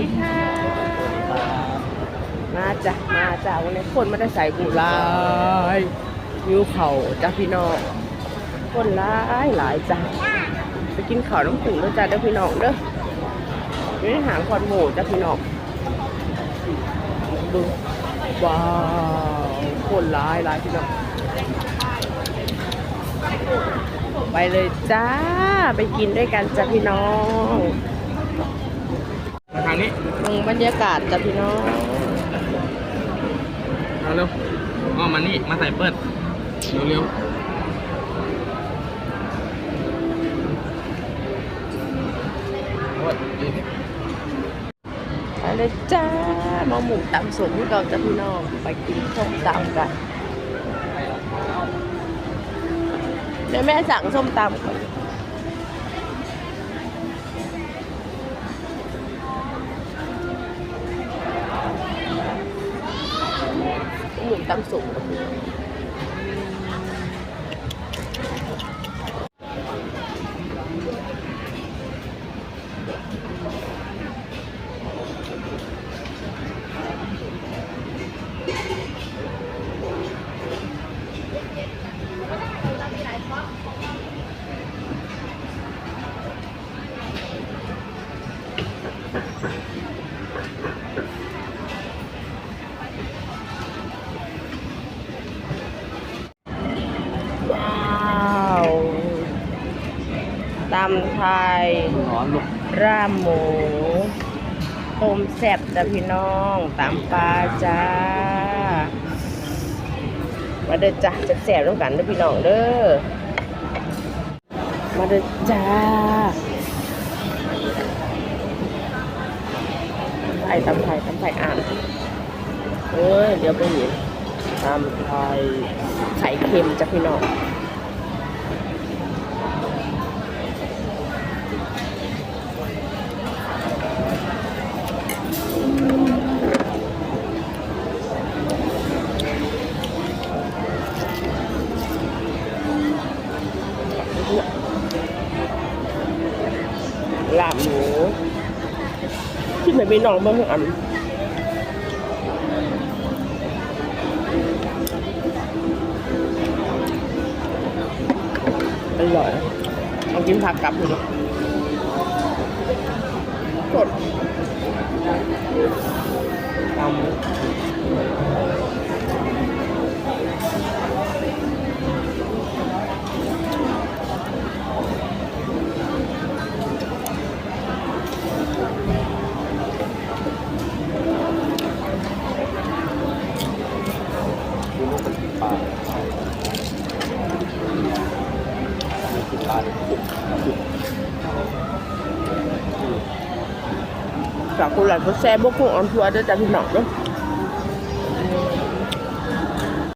ดีค่ะ มาจ้ะ มาจ้ะวันนี้คนไม่ได้ใส่กุหลายวิวเขาจ้ะพี่น้อง คนหลายหลายจ้ะไปกินข้าวน้ำผึ้งด้วยจ้ะเด้อพี่น้องเด้ออยู่หางคอนหมูจ้ะพี่น้อง ดูว้าวคนหลายหลายพี่น้อง ไปเลยจ้า ไปกินด้วยกันจ้ะพี่น้องาทางนี้ตรงบรรยากาศจ้ะพี่น้องเอาเร็วอ้อมานี่ มาใส่เปิดเร็วเร็วโอ้ยดีไปเลยจ้ามาหมูตำสมที่เราจะพี่น้องไปกินส้มตำกันเดี๋ยวแม่สั่งส้มตำก่อน หมูตำำไทยร่ามหมูต้มแซ่บจ้ะพี่น้องตามปลาจ้า มาเด้อจ้าจะแซ่บด้วยกันเด้อพี่น้องเด้อมาเด้อจ้าไทยตำไทยตำไทยอ่านเอ้ยเดี๋ยวไปเห็นตำไทยไข่เค็มจ้ะพี่น้องาบหมูที่ไม่มีน้องบ้างอันอร่อยเอากินผักกลับเลยสดำจากกุหลาบก็แซ่บพวกกุ้งออนทัวร์ด้วยจ้ะพี่น้องเนาะ